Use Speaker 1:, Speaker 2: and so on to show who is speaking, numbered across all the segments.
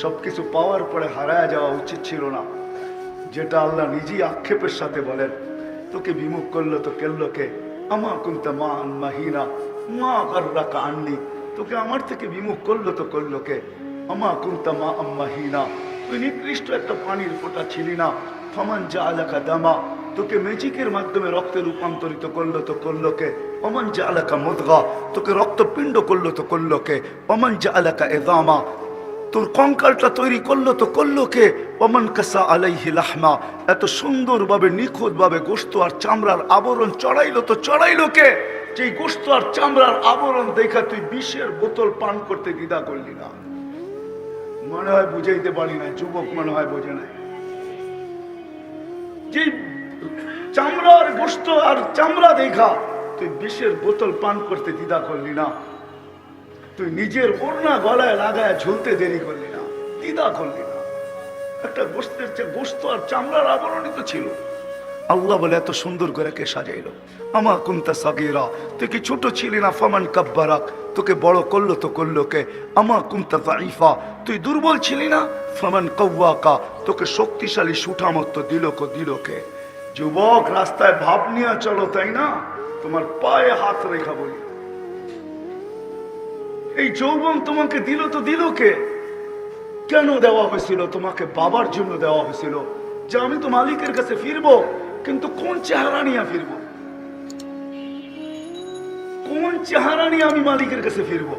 Speaker 1: সবকিছু পাওয়ার পরে হারায় যাওয়া উচিত ছিল না। যেটা আল্লাহ নিজেই আক্ষেপের সাথে বলেন, তোকে বিমুখ করল তো কেল্লো কে আমা কুন্তা মা মাহিনা, মা কার্রাকা আননি, তোকে আমার থেকে বিমুখ করল তো করল কে আমা কুন্তা মা আম্মাহিনা তুই নিকৃষ্ট একটা পানির ফোঁটা ছিলি না, ফমান যা আলাকা দামা, তোকে ম্যাজিকের মাধ্যমে রক্তে রূপান্তরিত করল তো করল কে অমন যা আলাকা মুদগা, তোকে রক্তপিণ্ড করল তো করল কে অমন যা আলাকা এদামা তোর কঙ্কালটা তৈরি করল তো করল কে? অমন কাসা আলাইহি লাহমা। এত সুন্দরভাবে, নিখুঁতভাবে গোস্ত আর চামড়ার আবরণ চড়াইলো তো চড়াইলো কে? যেই গোস্ত আর চামড়ার আবরণ দেখা তুই বিষের বোতল পান করতে দ্বিধা করলি না। মনে হয় বুঝাইতে পারি না যুবক মনে হয় বোঝে নাই। যে চামড়ার গোস্ত আর চামড়া দেখা, তুই বিষের বোতল পান করতে দ্বিধা করলি না। তুই নিজের ওড়না গলায় লাগায় ঝুলতে দেরি করলি না দিদা করলি না। একটা গোস্তের চেয়ে গোস্ত আর চামড়ার আবরণই তো ছিল। আল্লাহ বলে, এত সুন্দর করে কে সাজাইলো? আমা কুন্তা সাগিরা। তুই কি ছোট ছিলি না? ফমান কাব্বারাক। তোকে বড় করল তো করল কে? আমা কুন্তা তাইফা তুই দুর্বল ছিলি না? ফমান কৌয়াকা তোকে শক্তিশালী সুঠামত্ব দিল কো দিল কে? যুবক, রাস্তায় ভাব নিয়ে চলো, তাই না? তোমার পায়ে হাত রেখা বলি। এই যৌবন তোমাকে দিল তো দিল কে? কেন দেওয়া হয়েছিল? তোমাকে বাবার জন্য দেওয়া হয়েছিল। যে আমি তো মালিকের কাছে ফিরবো, কিন্তু কোন চেহারা নিয়ে ফিরবো? কোন চেহারা নিয়ে আমি মালিকের কাছে ফিরবো?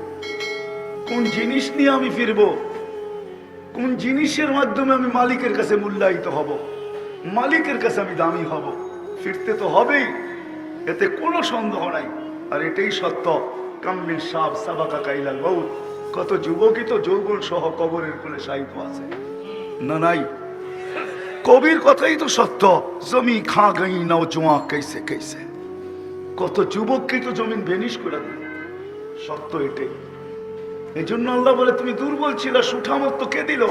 Speaker 1: কোন জিনিস নিয়ে আমি ফিরবো? কোন জিনিসের মাধ্যমে আমি মালিকের কাছে মূল্যায়িত হব? মালিকের কাছে আমি দামি হব? ফিরতে তো হবেই। এতে কোনো সন্দেহ নাই। আর এটাই সত্য। কাম্মিন সাব সাবাকা কাইলাল বহুত কত যুবকই তো যৌবন সহ কবরের কোলে সাহিত্য আছে। না, নাই। কবির কথাই তো সত্য। জমি খা গই নাও জোয়া কেসে কেসে কত যুবককে তো জমিন ভেনিশ করে দিল। সত্য এটাই। এই জন্য আল্লাহ বলে, তুমি দুর্বল ছিল, সুঠামত তো কে দিল?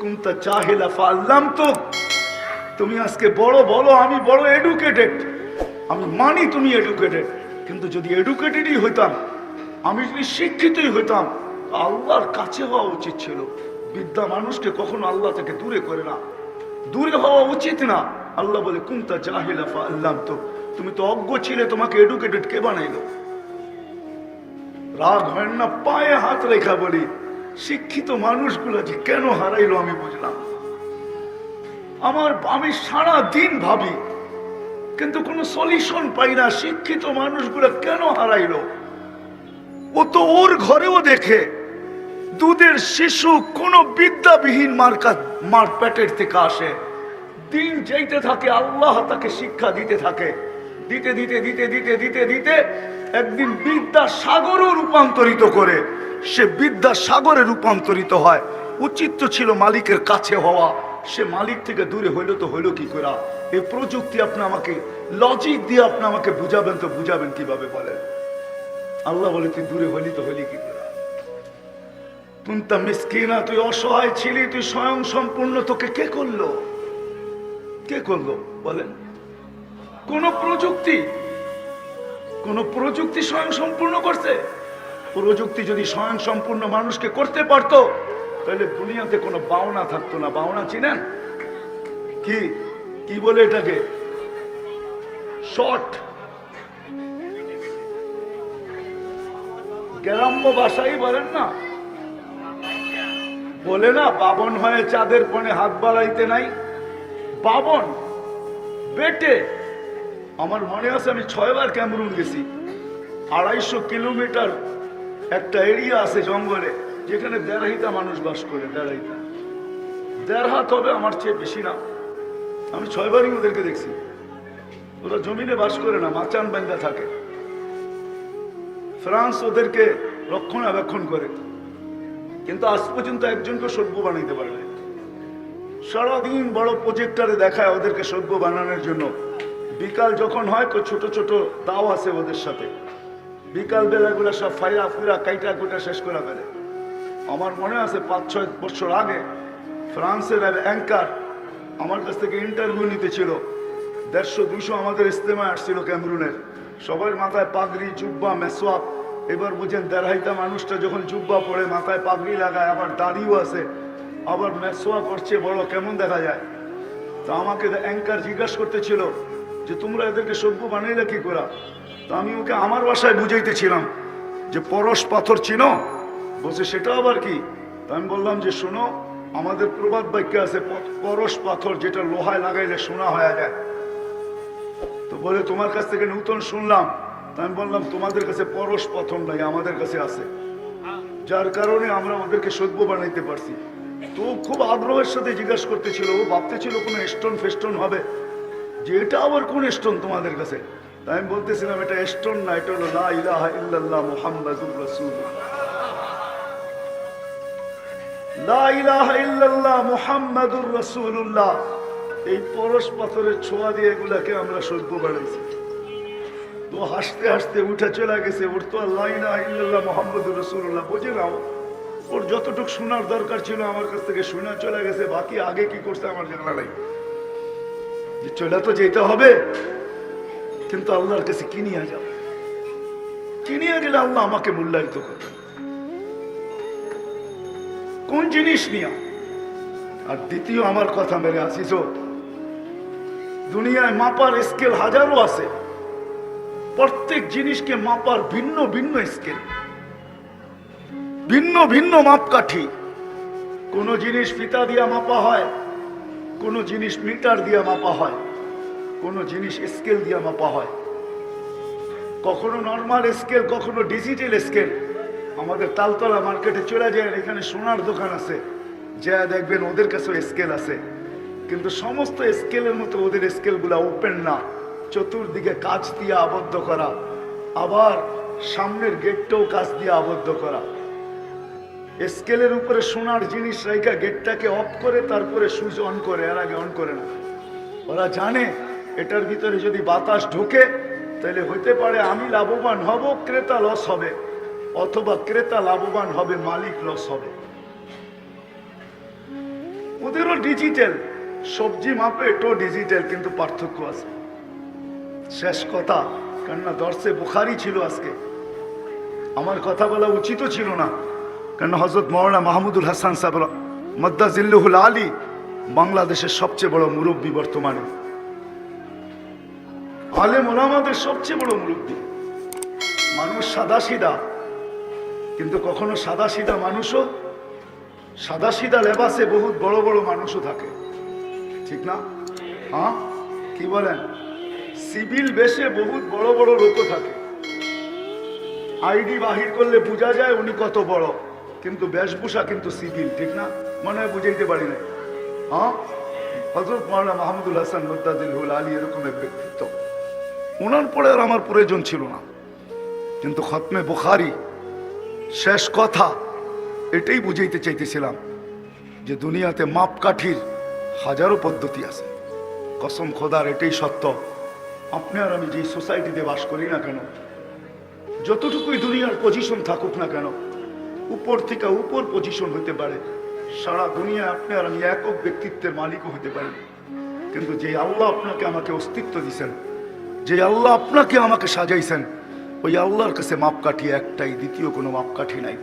Speaker 1: কুমতা চাহেলা ফাল্লাম তো তুমি আজকে বড় বলো, আমি বড় এডুকেটেড। আমি মানি তুমি এডুকেটেড। কিন্তু যদি এডুকেটেডই হইতাম আমি যদি শিক্ষিতই হইতাম, আল্লাহর কাছে হওয়া উচিত ছিল। বিদ্যা মানুষকে কখনো আল্লাহ থেকে দূরে করে না। দূরে হওয়া উচিত না। আল্লাহ বলে কুমতা জাহিলা আল্লাহ তো তুমি তো অজ্ঞ ছিলে, তোমাকে এডুকেটেড কে বানাইলো? রাগ হয় না, পায়ে হাত রেখা বলি। শিক্ষিত মানুষগুলো যে কেন হারাইলো আমি বুঝলাম আমার আমি সারা দিন ভাবি, কিন্তু কোনো সলিউশন পাই না। শিক্ষিত মানুষগুলো কেন হারাইলো? ও তো ওর ঘরেও দেখে। দুধের শিশু কোনো বিদ্যাবিহীন মার্কা মার পেটের থেকে আসে। দিন যাইতে থাকে, আল্লাহ তাকে শিক্ষা দিতে থাকে। দিতে দিতে দিতে দিতে দিতে দিতে একদিন বিদ্যা সাগরও রূপান্তরিত করে। সে বিদ্যা সাগরে রূপান্তরিত হয়। উচিত তো ছিল মালিকের কাছে হওয়া। সে মালিক থেকে দূরে হইল তো হইল কি করা এই প্রযুক্তি আপনি আমাকে লজিক দিয়ে আপনি আমাকে বুঝাবেন তো বুঝাবেন কীভাবে বলেন? আল্লাহ বলে, তুই দূরে হইলি তো হইলি কি করে? কুন্তা মিসকিনা, তুই অসহায় ছিলি, তুই স্বয়ং সম্পূর্ণ তোকে কে করল? কে করল? বলেন। কোন প্রযুক্তি কোন প্রযুক্তি স্বয়ং সম্পূর্ণ করছে? প্রযুক্তি যদি স্বয়ং সম্পূর্ণ মানুষকে করতে পারতো, তাহলে দুনিয়াতে কোনো বাওনা থাকতো না। বাওনা চিনেন? কি কি বলে এটাকে? শর্ট গ্রাম্য ভাষাই বলেন না। বলে না, বাবন হয়ে চাঁদের কোণে হাত বাড়াইতে নাই। বাবন, বেটে, আমার মনে আছে আমি ছয়বার ক্যামরুন গেছি। আড়াইশো কিলোমিটার একটা এরিয়া আছে জঙ্গলে, যেখানে দেড়াইতা মানুষ বাস করে দেড়াইতা দেড় হাত হবে আমার চেয়ে বেশি না। আমি ছয়বারই ওদেরকে দেখছি। ওরা জমিনে বাস করে না, মাচান বান্দা থাকে। ফ্রান্স ওদেরকে রক্ষণাবেক্ষণ করে। কিন্তু আজ পর্যন্ত একজনকে সভ্য বানাইতে পারে না সারাদিন বড় প্রজেক্টারে দেখায় ওদেরকে সভ্য বানানোর জন্য। বিকাল যখন হয় ছোট ছোট দাও আছে ওদের সাথে। বিকাল বেলাগুলো সব ফাইরা ফুরা কাইটা কুটা শেষ করে ফেলে। আমার মনে আছে পাঁচ, ছয় বছর আগে ফ্রান্সের এক অ্যাঙ্কার আমার কাছ থেকে ইন্টারভিউ নিতে ছিল। দেড়শো দুশো আমাদের ইস্তেমা আসছিল ক্যামরুনের। সবার মাথায় পাগড়ি, জুব্বা, মেসোয়াক। এবার বুঝেন দেড়াইতা মানুষটা যখন জুব্বা পরে মাথায় পাগড়ি লাগায়, আবার দাড়িও আছে, আবার মেসোয়া করছে বড় কেমন দেখা যায়? তা আমাকে অ্যাঙ্কার জিজ্ঞাসা করতেছিল যে, তোমরা এদেরকে সভ্য বানাইলে কি করা? তা আমি ওকে আমার বাসায় বুঝাইতেছিলাম যে, পরশ পাথর চিনো? বলছে, সেটা আবার কি? তা আমি বললাম যে, শোনো, আমাদের প্রবাদ বাক্য আছে, পরশ পাথর যেটা লোহায় লাগাইলে সোনা হয়ে যায়। তো বলে, তোমার কাছ থেকে নূতন শুনলাম। আমি বললাম, তোমাদের কাছে পরশ পাথর নাই আমাদের কাছে আছে। যার কারণে আমরা ওদেরকে সভ্য বানাইতে পারছি। তো খুব আগ্রহের সাথে জিজ্ঞাসা করতেছিল, ও ভাবতেছিল কোনো স্টোন ফেস্টোন হবে। যে এটা আবার কোন স্টোন তোমাদের কাছে? তাই আমি বলতেছিলাম, এটা স্টোন না, এটা হলো লা ইল্লাল্লাহ লা ইলাহা ইল্লাল্লাহ মুহাম্মাদুর রাসূলুল্লাহ। এই পরশ পাথরের ছোঁয়া দিয়ে এগুলাকে আমরা সভ্য বানাইছি। তো হাসতে হাসতে উঠে চলে গেছে, ওর তো আল্লাহ মুহাম্মাদুর রাসূলুল্লাহ, বোঝে না ও। ওর যতটুকু শোনার দরকার ছিল আমার কাছ থেকে শোনা চলে গেছে, বাকি আগে কি করছে আমার জানা নাই। চলে তো যেতে হবে, কিন্তু আল্লাহর কাছে কি নিয়ে যাও কি নিয়ে গেলে আল্লাহ আমাকে মূল্যায়িত করবেন কোন জিনিস নিয়া? আর দ্বিতীয় আমার কথা মেরে আসিস দুনিয়ায় মাপার স্কেল হাজারো আছে। প্রত্যেক জিনিসকে মাপার ভিন্ন ভিন্ন স্কেল। ভিন্ন ভিন্ন মাপকাঠি। কোন জিনিস ফিতা দিয়া মাপা হয়, কোন জিনিস মিটার দিয়া মাপা হয়, কোন জিনিস স্কেল দিয়া মাপা হয়। কখনো নর্মাল স্কেল, কখনো ডিজিটাল স্কেল। আমাদের তালতলা মার্কেটে চলে যায় এখানে সোনার দোকান আছে। যা দেখবেন ওদের কাছেও স্কেল আছে। কিন্তু সমস্ত স্কেলের মতো ওদের স্কেলগুলো ওপেন না। চতুর্দিকে কাচ দিয়ে আবদ্ধ করা। আবার সামনের গেটটাও কাচ দিয়ে আবদ্ধ করা। স্কেলের উপরে সোনার জিনিস রেখা গেটটাকে অফ করে, তারপরে সুইচ অন করে, এর আগে অন করে না। ওরা জানে, এটার ভিতরে যদি বাতাস ঢোকে তাহলে হইতে পারে আমি লাভবান হব, ক্রেতা লস হবে, অথবা ক্রেতা লাভবান হবে, মালিক লস হবে। ওদেরও ডিজিটাল সবজি মাপে এটাও ডিজিটাল কিন্তু পার্থক্য আছে। শেষ কথা, কেননা দর্শে বুখারি ছিল আজকে। আমার কথা বলা উচিত ছিল না। কেন হজরত মৌলানা মাহমুদুল হাসান সাহেব মদ্দাজিল্লুহুল আলী বাংলাদেশের সবচেয়ে বড় মুরব্বী বর্তমানে। আলেম ওলামাদের সবচেয়ে বড় মুরব্বী। মানুষ সাদা সিধা কিন্তু কখনো সাদা সিধা মানুষও সাদা সিধা লেবাসে বহুত বড় বড় মানুষও থাকে। ঠিক না? হ্যাঁ? কি বলেন? সিভিল বেশে বহুত বড় বড় লোকও থাকে। আইডি বাহির করলে বোঝা যায় উনি কত বড়। কিন্তু বেশভূষা কিন্তু সিভিল, ঠিক না? মনে হয় বুঝাইতে পারি না হ্যাঁ? হজরত মাওলানা মাহমুদুল হাসান মুদ্দাদিল আলী এরকম এক ব্যক্তিত্ব। ওনার পরে আর আমার প্রয়োজন ছিল না। কিন্তু খতমে বুখারি শেষ কথা, এটাই বুঝাইতে চাইতেছিলাম যে দুনিয়াতে মাপকাঠির হাজারো পদ্ধতি আছে। কসম খোদার এটাই সত্য। আপনি আর আমি যেই সোসাইটিতে বাস করি না কেন? যতটুকুই দুনিয়ার পজিশন থাকুক না কেন, উপর থেকে উপর পজিশন হতে পারে। সারা দুনিয়া আপনি আর আমি একক ব্যক্তিত্বের মালিকও হতে পারি কিন্তু যে আল্লাহ আপনাকে আমাকে অস্তিত্ব দিছেন যে আল্লাহ আপনাকে আমাকে সাজাইছেন, ওই আল্লাহর কাছে মাপকাঠি একটাই, দ্বিতীয় কোনো মাপকাঠি নাই।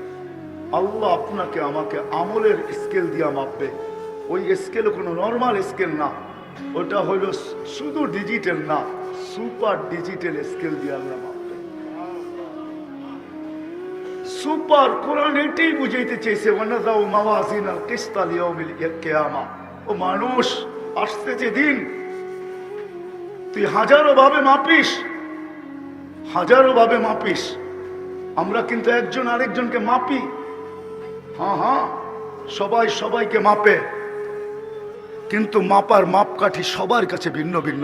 Speaker 1: আল্লাহ আপনাকে আমাকে আমলের স্কেল দিয়া মাপবে। ওই স্কেল কোনো নর্মাল স্কেল না। ওটা হলো শুধু ডিজিটাল না সুপার ডিজিটাল স্কেল দিয়ে আল্লাহ সুপার কোরআন এটাই বুঝাইতে চেয়েছে ওয়ানাদাউ মাওয়াজিন আল কিসতা লিয়াউমিল কিয়ামা। ও মানুষ আসতেছে দিন, তুই হাজারো ভাবে মাপিস, হাজারো ভাবে মাপিস। আমরা কিন্তু একজন আরেকজনকে মাপি। হ্যাঁ হ্যাঁ সবাই সবাইকে মাপে। কিন্তু মাপার মাপকাঠি সবার কাছে ভিন্ন ভিন্ন।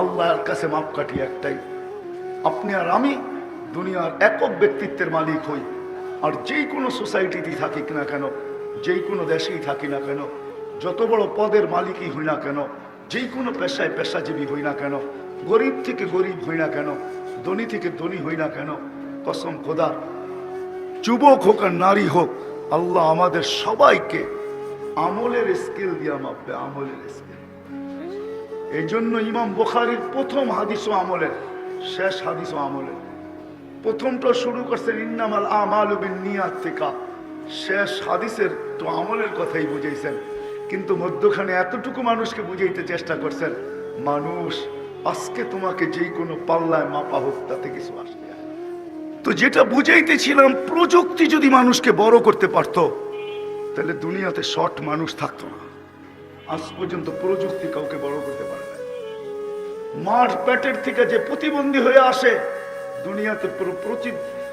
Speaker 1: আল্লাহর কাছে মাপকাঠি একটাই। আপনি আর আমি দুনিয়ার একক ব্যক্তিত্বের মালিক হই। আর যেই কোনো সোসাইটিতেই থাকি না কেন যেই কোনো দেশেই থাকি না কেন, যত বড় পদের মালিকই হই না কেন যেই কোনো পেশায় পেশাজীবী হই না কেন, গরিব থেকে গরিব হই না কেন, ধনী থেকে ধনী হই না কেন, কসম খোদার, যুবক হোক আর নারী হোক, আল্লাহ আমাদের সবাইকে আমলের স্কেল দিয়া মাপবে, আমলের স্কেল এই জন্য ইমাম বোখারির প্রথম হাদিসও আমলের, শেষ হাদিসও আমলের। প্রথমটা শুরু করছেন, ইন্নামাল আমাল নিয়াত থেকে শেষ হাদিসের তো আমলের কথাই বুঝাইছেন। কিন্তু মধ্যখানে এতটুকু মানুষকে বুঝাইতে চেষ্টা করছেন, মানুষ, আজকে তোমাকে যেই কোনো পাল্লায় মাপা হোক, তাতে কিছু আসবে তো যেটা বুঝাইতেছিলাম, প্রযুক্তি যদি মানুষকে বড় করতে পারতো তাহলে দুনিয়াতে শর্ট মানুষ থাকতো না। আজ পর্যন্ত প্রযুক্তি কাউকে বড় করতে পারে না। মার পেটের থেকে যে প্রতিবন্ধী হয়ে আসে, দুনিয়াতে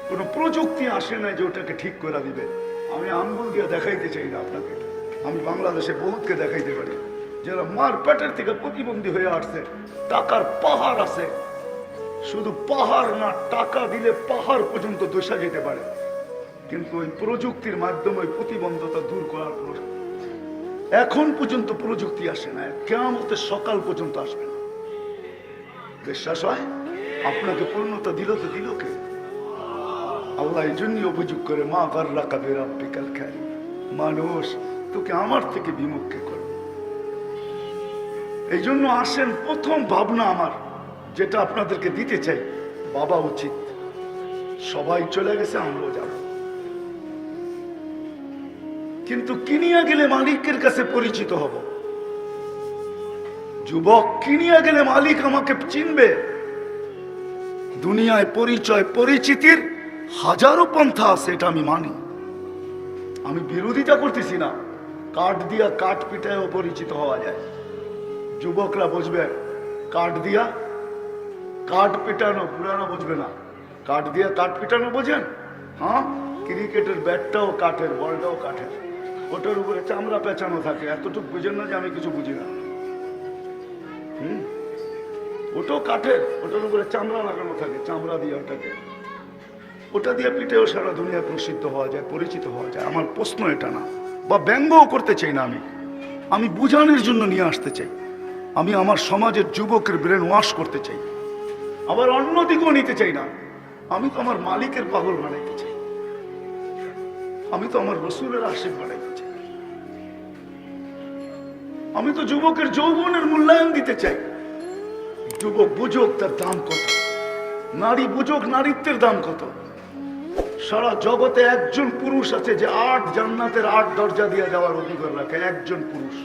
Speaker 1: কোনো প্রযুক্তি আসে না যে ওটাকে ঠিক করে দিবে। আমি আঙ্গুল দিয়ে দেখাইতে চাই না আপনাকে। আমি বাংলাদেশে বহুতকে দেখাইতে পারি। যারা মার পেটের থেকে প্রতিবন্ধী হয়ে আসছে, টাকার পাহাড় আছে। শুধু পাহাড় না, টাকা দিলে পাহাড় পর্যন্ত দোষা যেতে পারে। কিন্তু ওই প্রযুক্তির মাধ্যমে প্রতিবন্ধতা দূর করার এখন পর্যন্ত প্রযুক্তি আসে না কেমতের সকাল পর্যন্ত আসবে না। বিশ্বাস হয়? আপনাকে পূর্ণতা দিল তো দিল কে? আল্লাহ এই জন্যই অভিযোগ করে, মা গার্লা কাবের বিকাল খাই মানুষ, তোকে আমার থেকে বিমুখে করবে এই জন্য আসেন প্রথম ভাবনা আমার, যেটা আপনাদেরকে দিতে চাই। বাবা উচিত। সবাই চলে গেছে, আমরাও যাব। কিন্তু কিনিয়া গেলে মালিকের কাছে পরিচিত হব। যুবক কিনিয়া গেলে মালিক আমাকে চিনবে। দুনিয়ায় পরিচয় পরিচিতির হাজারো পন্থা আছে, এটা আমি মানি। আমি বিরোধিতা করতেছি না। কাঠ দিয়া কাঠ পিঠায়ও পরিচিত হওয়া যায়। যুবকরা বুঝবে, কাঠ দিয়া কাঠ পিটানো, পুরানো বুঝবে না। কাঠ দিয়া কাঠ পিটানো বোঝেন? হ্যাঁ? ক্রিকেটের ব্যাটটাও কাঠের, বলটাও কাঠের। ওটার উপরে চামড়া পেঁচানো থাকে। এতটুকু বুঝেন না যে আমি কিছু বুঝি না। হুম? ওটাও কাঠের, ওটার উপরে চামড়া লাগানো থাকে, চামড়া দিয়ে ওটাকে। ওটা দিয়ে পিঠেও সারা দুনিয়া প্রসিদ্ধ হওয়া যায়, পরিচিত হওয়া যায়। আমার প্রশ্ন এটা না। বা ব্যঙ্গও করতে চাই না আমি। আমি বুঝানোর জন্য নিয়ে আসতে চাই। আমি আমার সমাজের যুবকের ব্রেন ওয়াশ করতে চাই। আবার অন্য দিকেও নিতে চাই না। আমি তো আমার মালিকের পাগল বানাইতে চাই। আমি তো আমার রসুলের আশিক আমি তো যুবকের যৌবনের মূল্যায়ন দিতে চাই। যুবক বুঝুক তার দাম কত। নারী বুঝুক নারীত্বের দাম কত। সারা জগতে একজন পুরুষ আছে যে আট জান্নাতের আট দরজা দিয়ে যাওয়ার অধিকার রাখে, একজন পুরুষ।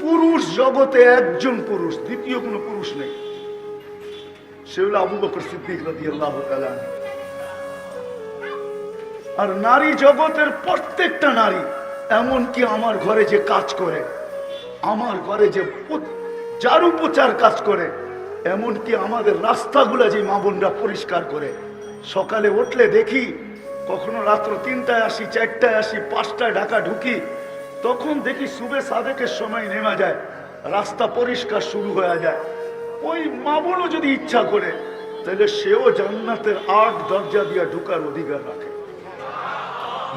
Speaker 1: পুরুষ জগতে একজন পুরুষ, দ্বিতীয় কোনো পুরুষ নেই। সে হলো আবু বকর সিদ্দিক আর নারী জগতের প্রত্যেকটা নারী, এমনকি আমার ঘরে যে কাজ করে আমার ঘরে যে ঝাড়ু পোচার কাজ করে, এমনকি আমাদের রাস্তাগুলো যে মা বোনরা পরিষ্কার করে। সকালে উঠলে দেখি, কখনো রাত্র তিনটায় আসি, চারটায় আসি, পাঁচটায় ঢাকা ঢুকি, তখন দেখি সুবে সাদেকের সময় নেমে যায়, রাস্তা পরিষ্কার শুরু হয়ে যায়। ওই মা বোনও যদি ইচ্ছা করে, তাহলে সেও জান্নাতের আট দরজা দিয়া ঢুকার অধিকার রাখে।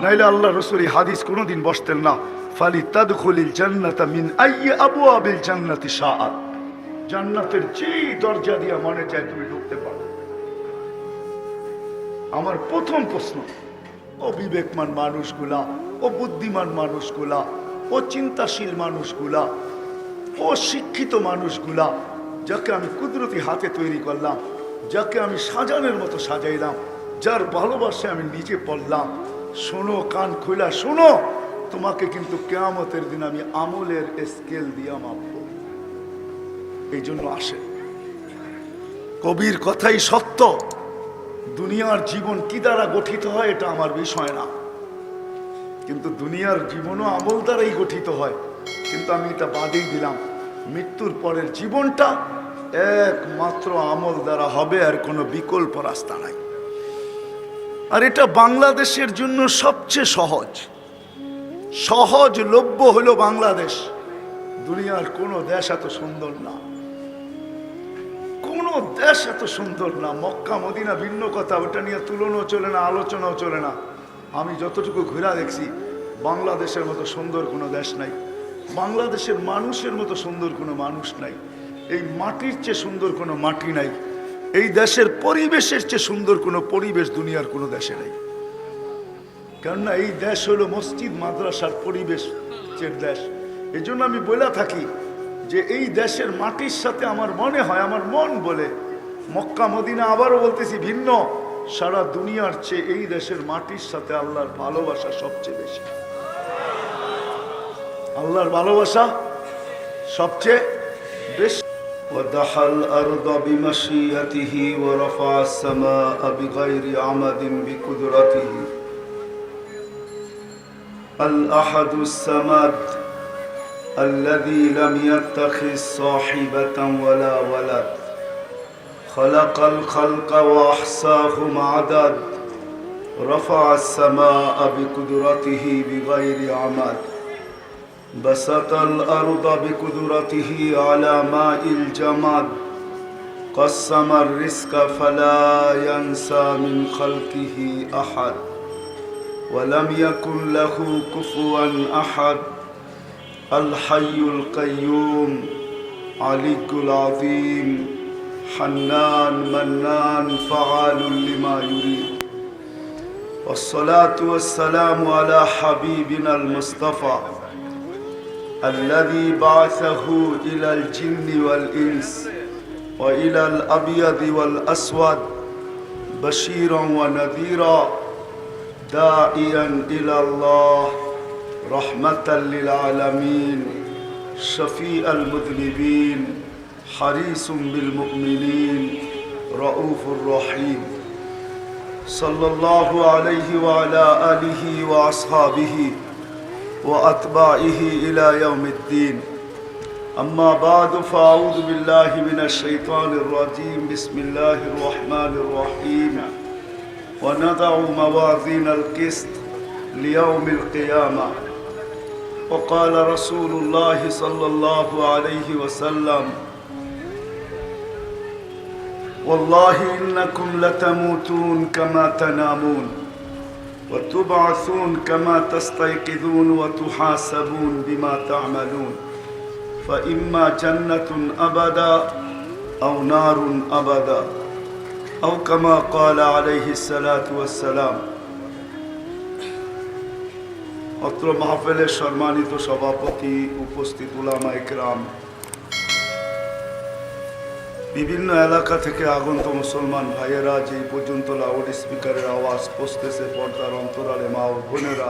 Speaker 1: নাইলে আল্লাহ রসুল হাদিস কোনোদিন বসতেন না। ফালি তাদখুলিল জান্নাতা মিন আইয়ি আবিল জান্নাতি শাআত জান্নাতের যেই দরজা দিয়া মনে চায় তুমি ঢুকতে পারো। আমার প্রথম প্রশ্ন, ও বিবেকমান মানুষগুলা, ও বুদ্ধিমান মানুষগুলা, ও চিন্তাশীল মানুষগুলা, ও শিক্ষিত মানুষগুলা, যাকে আমি কুদরতি হাতে তৈরি করলাম, যাকে আমি সাজানোর মতো সাজাইলাম, যার ভালোবাসে আমি নিজে পড়লাম শোনো, কান খোলা শোনো। তোমাকে কিন্তু কেয়ামতের দিন আমি আমলের স্কেল দিয়া মাপব। এই জন্য আসে। কবির কথাই সত্য। দুনিয়ার জীবন কি দ্বারা গঠিত হয় এটা আমার বিষয় না। কিন্তু দুনিয়ার জীবনও আমল দ্বারাই গঠিত হয়। কিন্তু আমি এটা বাদেই দিলাম। মৃত্যুর পরের জীবনটা একমাত্র আমল দ্বারা হবে, আর কোনো বিকল্প রাস্তা নাই। আর এটা বাংলাদেশের জন্য সবচেয়ে সহজ। সহজলভ্য হলো বাংলাদেশ। দুনিয়ার কোনো দেশ এত সুন্দর না। কোনো দেশ এত সুন্দর না। মক্কা, মদিনা ভিন্ন কথা, ওটা নিয়ে তুলনাও চলে না, আলোচনাও চলে না। আমি যতটুকু ঘোরা দেখছি, বাংলাদেশের মতো সুন্দর কোনো দেশ নাই। বাংলাদেশের মানুষের মতো সুন্দর কোনো মানুষ নাই। এই মাটির চেয়ে সুন্দর কোনো মাটি নাই। এই দেশের পরিবেশের চেয়ে সুন্দর কোনো পরিবেশ দুনিয়ার কোনো দেশে নাই। কেননা এই দেশ হলো মসজিদ, মাদ্রাসার পরিবেশের দেশ। এই জন্য আমি বলে থাকি যে এই দেশের মাটির সাথে আমার মনে হয়, আমার মন বলে, মক্কা, মদিনা আবারও বলতেছি ভিন্ন। সারা দুনিয়ার চেয়ে এই দেশের মাটির সাথে আল্লাহর ভালোবাসা সবচেয়ে বেশি। আল্লাহর ভালোবাসা সবচেয়ে বেশি।
Speaker 2: ودحى الأرض بمشيئته ورفع السماء بغير عمد بقدرته. الأحد السماد الذي لم يتخذ صاحبة ولا ولد. خلق الخلق وأحصاهم عدد. رفع السماء بقدرته بغير عمد. بسط الأرض بقدرته على ماء الجماد. قسم الرزق فلا ينسى من خلقه أحد ولم يكن له كفوا أحد. الحي القيوم علي العظيم حنان منان فعال لما يريد. والصلاة والسلام على حبيبنا المصطفى. الذي بعثه إلى الجن والإنس وإلى الأبيض والأسود بشيرا ونذيرا داعيا إلى الله رحمة للعالمين شفيع المذنبين حريص بالمؤمنين رؤوف رحيم. صلى الله عليه وعلى آله وأصحابه وأتباعه إلى يوم الدين. أما بعد فأعوذ بالله من الشيطان الرجيم. بسم الله الرحمن الرحيم. ونضع موازين القسط ليوم القيامة. وقال رسول الله صلى الله عليه وسلم والله إنكم لتموتون كما تنامون. وتبعثون كما تستيقظون وتحاسبون بما تعملون فإما جنة أبدا أو نار أبدا أو كما قال عليه الصلاة والسلام অত্র মাহফিলের সম্মানিত সভাপতি উপস্থিত উলামা ইকরাম বিভিন্ন এলাকা থেকে আগন্ত মুসলমান ভাইয়েরা যে পর্যন্ত লাউড স্পিকারের আওয়াজ পৌঁছতেছে পর্দার অন্তরালে মা ও বোনেরা।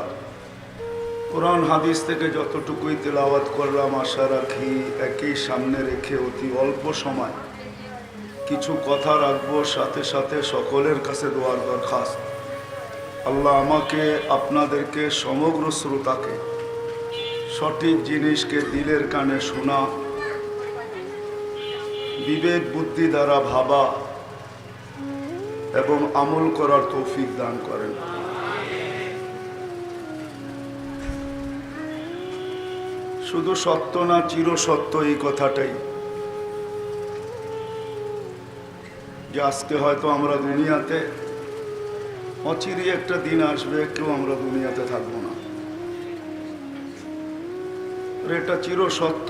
Speaker 2: কোরআন, হাদিস থেকে যতটুকুই তেলাওয়াত করলাম, আশা রাখি একই সামনে রেখে অতি অল্প সময় কিছু কথা রাখব, সাথে সাথে সকলের কাছে দোয়ার দরখাস্ত। আল্লাহ আমাকে, আপনাদেরকে, সমগ্র শ্রোতাকে সঠিক জিনিসকে দিলের কানে শোনা বিবেক, বুদ্ধি দ্বারা ভাবা এবং আমল করার তৌফিক দান করেন। শুধু সত্য না চির সত্য এই কথাটাই। যে আজকে হয়তো আমরা দুনিয়াতে অচিরই একটা দিন আসবে, কেউ আমরা দুনিয়াতে থাকব না। এটা চির সত্য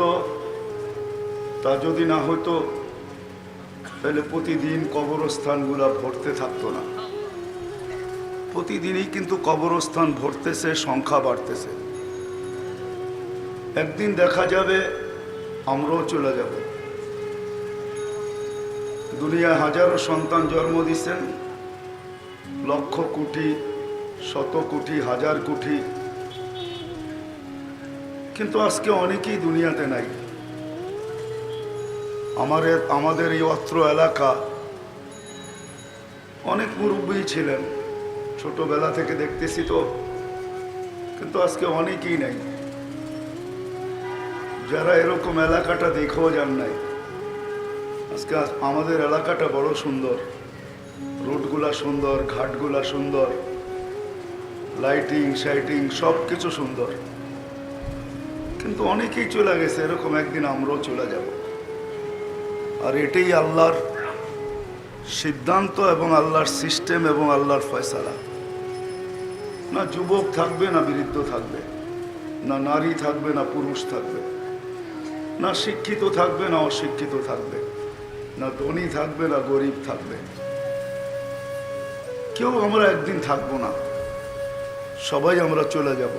Speaker 2: তা যদি না হতো তাহলে প্রতিদিন কবরস্থানগুলো ভরতে থাকতো না। প্রতিদিনই কিন্তু কবরস্থান ভরতেছে, সংখ্যা বাড়তেছে। একদিন দেখা যাবে, আমরাও চলে যাব। দুনিয়ায় হাজারো সন্তান জন্ম দিচ্ছেন লক্ষ কোটি, শত কোটি, হাজার কোটি। কিন্তু আজকে অনেকেই দুনিয়াতে নাই। আমাদের আমাদের এই অত্র এলাকা অনেক মুরব্বী ছিলেন। ছোটবেলা থেকে দেখতেছি তো, কিন্তু আজকে অনেকেই নাই। যারা এরকম এলাকাটা দেখেও যান নাই। আজকে আজ- আমাদের এলাকাটা বড় সুন্দর। রোডগুলা সুন্দর, ঘাটগুলা সুন্দর। লাইটিং শাইটিং সব কিছু সুন্দর। কিন্তু অনেকেই চলে গেছে, এরকম একদিন আমরাও চলে যাব। আর এটাই আল্লাহর সিদ্ধান্ত এবং আল্লাহর সিস্টেম এবং আল্লাহর ফয়সালা। না যুবক থাকবে, না বৃদ্ধ থাকবে, না নারী থাকবে, না পুরুষ থাকবে, না শিক্ষিত থাকবে, না অশিক্ষিত থাকবে, না ধনী থাকবে, না গরিব থাকবে। কেউ আমরা একদিন থাকব না, সবাই আমরা চলে যাব।